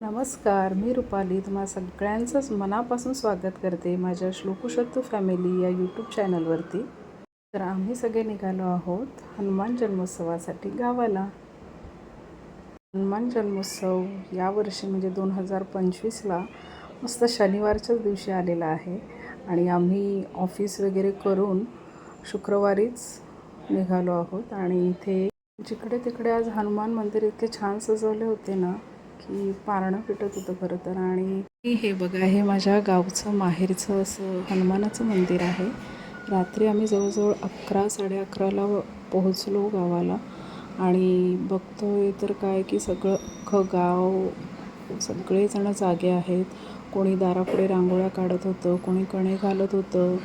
नमस्कार मी रुपाली. तुम्हा सगळ्यांचंच मनापासून स्वागत करते माझ्या श्लोकुशत्तू फॅमिली या यूट्यूब चॅनलवरती. तर आम्ही सगळे निघालो आहोत हनुमान जन्मोत्सवासाठी गावाला. हनुमान जन्मोत्सव यावर्षी म्हणजे दोन हजार पंचवीसला मस्त शनिवारच्याच दिवशी आलेला आहे आणि आम्ही ऑफिस वगैरे करून शुक्रवारीच निघालो आहोत आणि इथे जिकडे तिकडे आज हनुमान मंदिर इतके छान सजवले होते ना की पारणं पिटत होतं खरं तर. आणि हे बघा हे माझ्या गावचं माहेरचं असं हनुमानाचं मंदिर आहे. रात्री आम्ही जवळजवळ अकरा साडे अकराला पोहोचलो गावाला. आणि बघतोय तर काय की सगळं अख्खं गाव सगळेजणं जागे आहेत. कोणी दारापुढे रांगोळ्या काढत होतं कोणी कणे घालत होतं.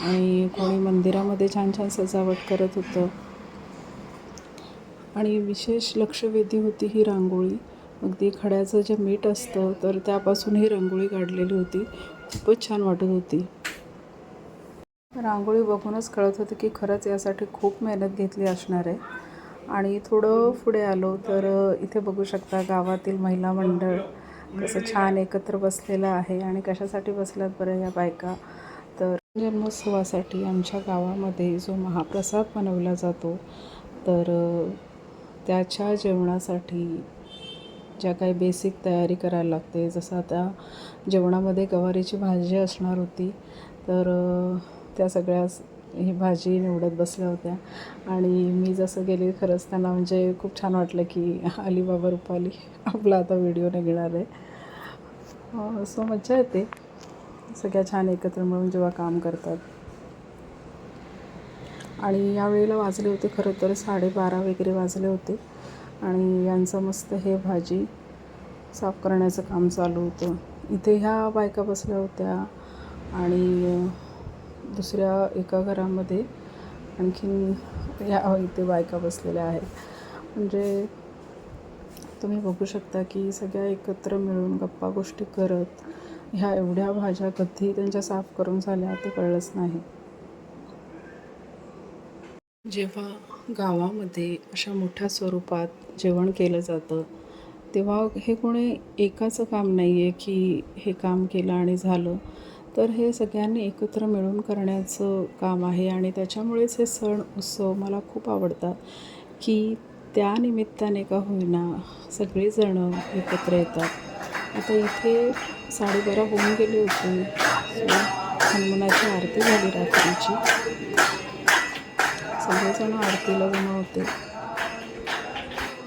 आणि कोणी मंदिरामध्ये छान छान सजावट करत होतं. आणि विशेष लक्षवेधी होती ही रांगोळी. अगदी खड्याचं जे मीठ असतं तर त्यापासून ही रांगोळी काढलेली होती. खूपच छान वाटत होती. रांगोळी बघूनच कळत होतं की खरंच यासाठी खूप मेहनत घेतली असणार आहे. आणि थोडं पुढे आलो तर इथे बघू शकता गावातील महिला मंडळ कसं छान एकत्र बसलेलं आहे आणि कशासाठी बसल्यात बरं या बायका? तर जन्मोत्सवासाठी आमच्या गावामध्ये जो महाप्रसाद बनवला जातो तर त्याच्या जेवणासाठी ज्या काही बेसिक तयारी करायला लागते. जसं आता जेवणामध्ये गवारीची भाजी असणार होती तर त्या सगळ्या ही भाजी निवडत बसल्या होत्या. आणि मी जसं गेले खरंच त्यांना म्हणजे खूप छान वाटलं की अलीबाबा रुपाली आपला आता व्हिडिओ निघणार आहे. सो मज्जा येते. सगळ्या छान एकत्र मिळून जेव्हा काम करतात. आणि यावेळेला वाजले होते खरं तर साडेबारा वगैरे वाजले होते. आणि यांचं मस्त हे भाजी साफ करण्याचं काम चालू होतं. इथे ह्या बायका बसल्या होत्या आणि दुसऱ्या एका घरामध्ये आणखीन ह्या इथे बायका बसलेल्या आहेत. म्हणजे तुम्ही बघू शकता की सगळ्या एकत्र मिळून गप्पा गोष्टी करत ह्या एवढ्या भाज्या कधी त्यांच्या साफ करून झाल्या ते कळलंच नाही. जेव्हा गावामध्ये अशा मोठ्या स्वरूपात जेवण केलं जातं. तेव्हा हे कोणी एकाचं काम नाही आहे की हे काम केलं आणि झालं. तर हे सगळ्यांनी एकत्र मिळून करण्याचं काम आहे आणि त्याच्यामुळेच हे सण उत्सव मला खूप आवडतात की त्या निमित्ताने का होईना सगळेजणं एकत्र येतात. आता इथे साडेबारा होऊन गेली होती. हनुमानाची आरती झाली रात्रीची. सगळेजण आरतीला जमा होते.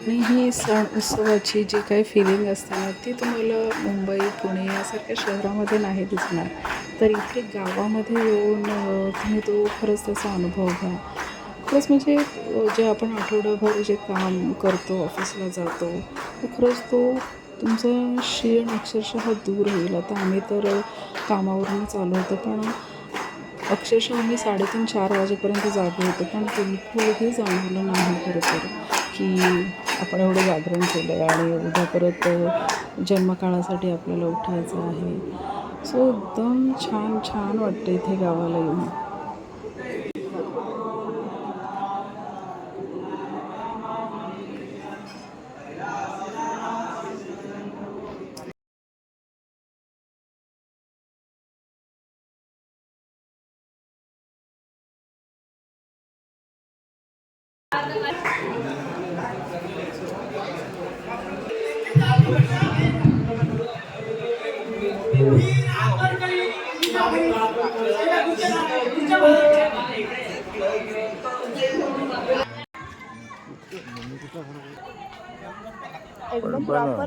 आणि ही सण उत्सवाची जी काही फिलिंग असते ना ती तुम्हाला मुंबई पुणे यासारख्या शहरामध्ये नाही दिसणार. तर इथे गावामध्ये येऊन तुम्ही तो खरंच त्याचा अनुभव घ्या. खरंच म्हणजे जे आपण आठवडाभर जे काम करतो ऑफिसला जातो तर खरंच तो तुमचं शीण अक्षरशः दूर होईल. आता आम्ही तर कामावरूनच आलो होतो पण अक्षरशः आम्ही साडेतीन चार वाजेपर्यंत जागे होतो पण बिलकुलही जाणवलं नाही खरं तर की आपण एवढं जागरण केलं आहे आणि उद्या परत जन्मकाळासाठी आपल्याला उठायचं आहे. सो एकदम छान छान वाटतं इथे गावाला येऊन.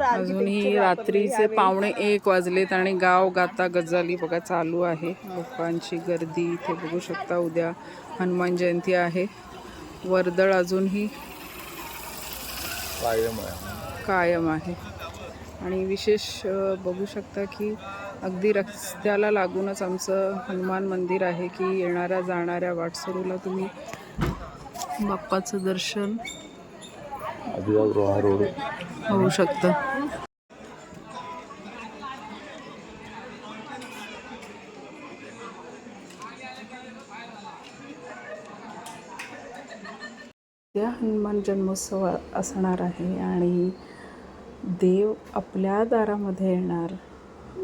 अजूनही रात्रीचे पावणे एक वाजलेत आणि गाव गाता गजाली बघा चालू आहे. लोकांची गर्दी इथे बघू शकता उद्या हनुमान जयंती आहे. वर्दळ अजूनही कायम आहे. आणि विशेष बघू शकता की अगदी रस्त्याला लागूनच आमचं हनुमान मंदिर आहे की येणाऱ्या जाणाऱ्या वाटसरूला तुम्ही बाप्पाचं दर्शन होऊ शकतं. त्या हनुमान जन्मोत्सव असणार आहे आणि देव आपल्या दारामध्ये येणार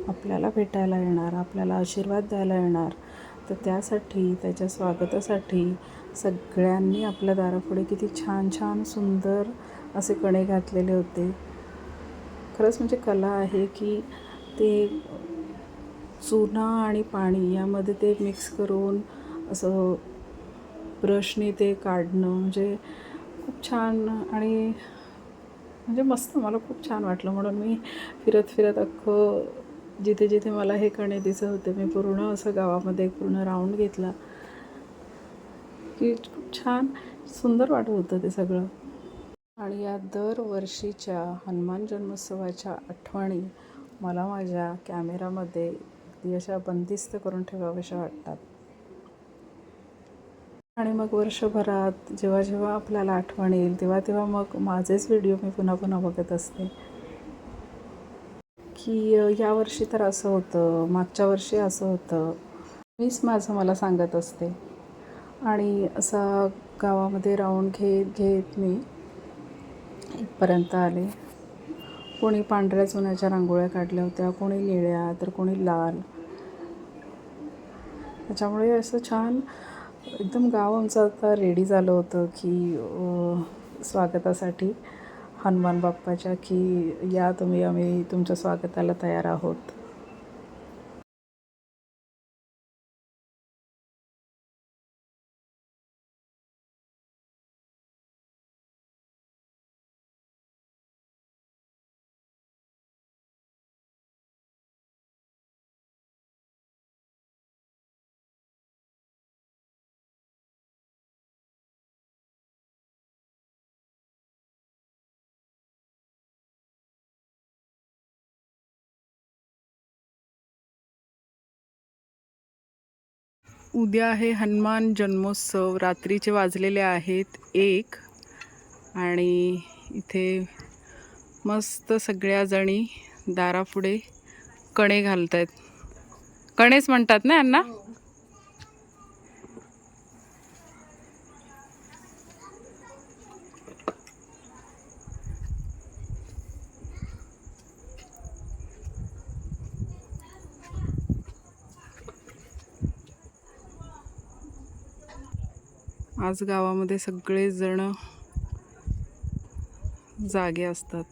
आपल्याला भेटायला येणार आपल्याला आशीर्वाद द्यायला येणार तर त्यासाठी त्याच्या स्वागतासाठी सगळ्यांनी आपल्या दारापुढे किती छान छान सुंदर असे कणे घातलेले होते. खरंच म्हणजे कला आहे की ते चुना आणि पाणी यामध्ये ते मिक्स करून असं ब्रशने ते काढणं म्हणजे खूप छान आणि म्हणजे मस्त मला खूप छान वाटलं. म्हणून मी फिरत फिरत अख्खं जिथे जिथे मला हे कणे दिसत होते मी पूर्ण असं गावामध्ये पूर्ण राऊंड घेतला. की खूप छान सुंदर वाटत होतं ते सगळं. आणि या दरवर्षीच्या हनुमान जन्मोत्सवाच्या आठवणी मला माझ्या कॅमेरामध्ये अशा बंदिस्त करून ठेवाव्याशा वाटतात. आणि मग वर्षभरात जेव्हा जेव्हा आपल्याला आठवण येईल तेव्हा तेव्हा मग माझेच व्हिडिओ मी पुन्हा पुन्हा बघत असते. की यावर्षी तर असं होतं मागच्या वर्षी असं होतं. मीच माझं मला सांगत असते. आणि असा गावामध्ये राऊंड घेत घेत मी इथपर्यंत आले. कोणी पांढऱ्या चुन्याच्या रांगोळ्या काढल्या होत्या कोणी निळ्या तर कोणी लाल. त्याच्यामुळे असं छान एकदम गाव आमचं आता रेडी झालं होतं की स्वागतासाठी हनुमान बाप्पाच्या की या तुम्ही आम्ही तुमच्या स्वागताला तयार आहोत. उद्या आहे हनुमान जन्मोत्सव रात्रीचे वाजलेले आहेत एक. आणि इथे मस्त सगळ्या जणी दारापुढे कणे घालत आहेत कणेच म्हणतात ना यांना? हो. आज गावामध्ये सगळेजण जागे असतात.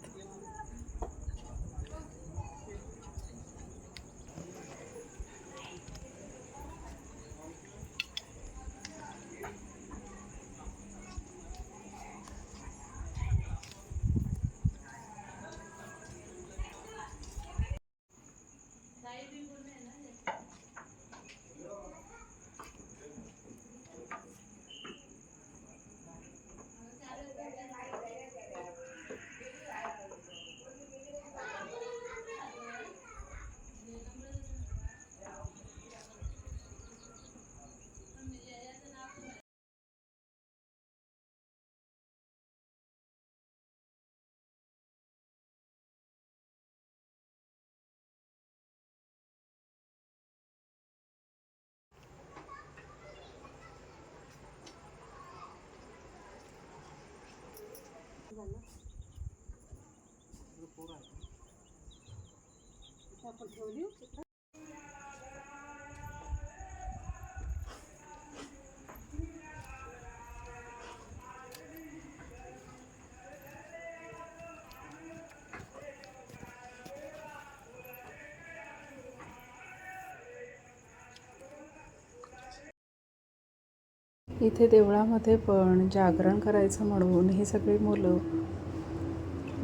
इथे देवळामध्ये पण जागरण करायचं म्हणून ही सगळी मुलं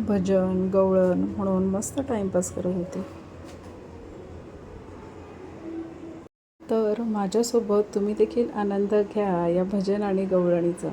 भजन गवळण म्हणून मस्त टाईमपास करत होती. तर माझ्यासोबत तुम्ही देखील आनंद घ्या या भजन आणि गवळणीचा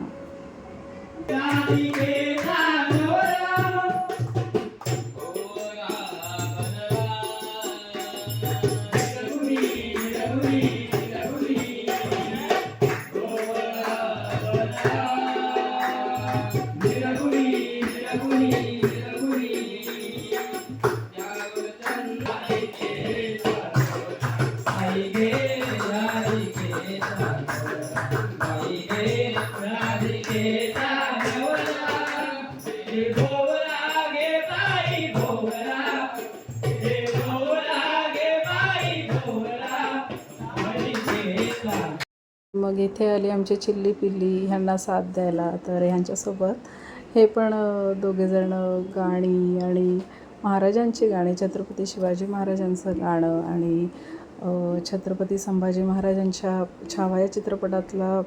मग इथे आली आमची चिल्ली पिल्ली ह्यांना साथ द्यायला. तर ह्यांच्यासोबत हे पण दोघेजणं गाणी आणि महाराजांची गाणी छत्रपती शिवाजी महाराजांचं गाणं आणि छत्रपती संभाजी महाराजांच्या छावाया चित्रपटातला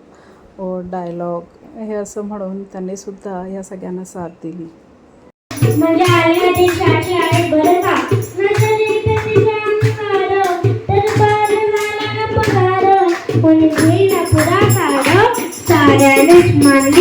डायलॉग हे असं म्हणून त्यांनी सुद्धा ह्या सगळ्यांना साथ दिली. म्हणजे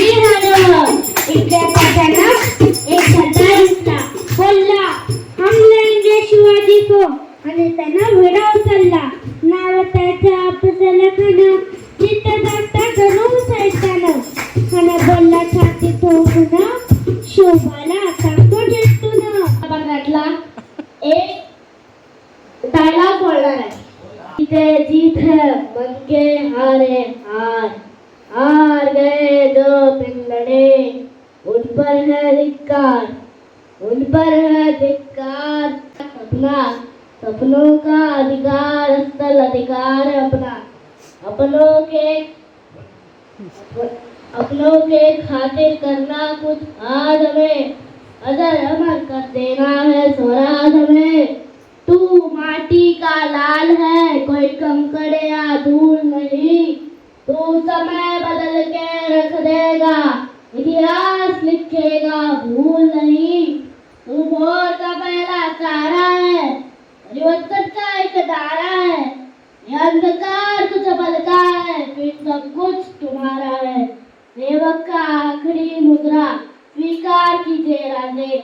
असल अधिकार है अपना। अपनों के अपनों के खातिर करना कुछ आज हमें। अदर अमर कर देना है स्वराज हमें। तू माटी का लाल है, कोई कंकड़ या धूल नहीं। तू समय बदल के रख देगा, इतिहास लिखेगा, भूल नहीं। तू भोर का पहला तारा है परिवर्तन का एक दारा अंधकार तुझा बदका है फिर सब कुछ तुम्हारा है. सेवक का आखिरी मुद्रा स्वीकार कीजिए राजे.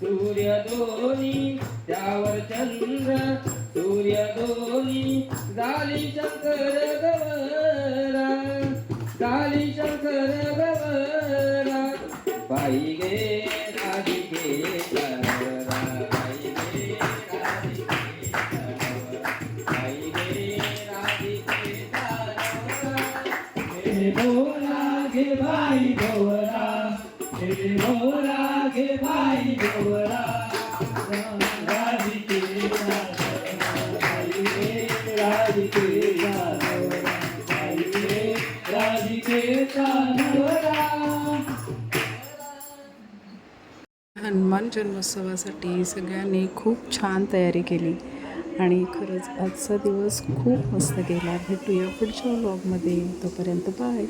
सूर्य दोन्ही त्यावर चंद्र सूर्य दोन्ही झाली शंकर गवरा झाली शंकर गवरा. बाई गे राधिके सरवरा बाई गे राधिके बाई गे राधिके हे घे भाई भोला हे भोला घे भाई भोला हनुमान जन्मोत्सवासाठी सगळ्यांनी खूप छान तयारी केली. आणि खरंच आजचा दिवस खूप मस्त गेला. भेटूया पुढच्या ब्लॉगमध्ये तोपर्यंत बाय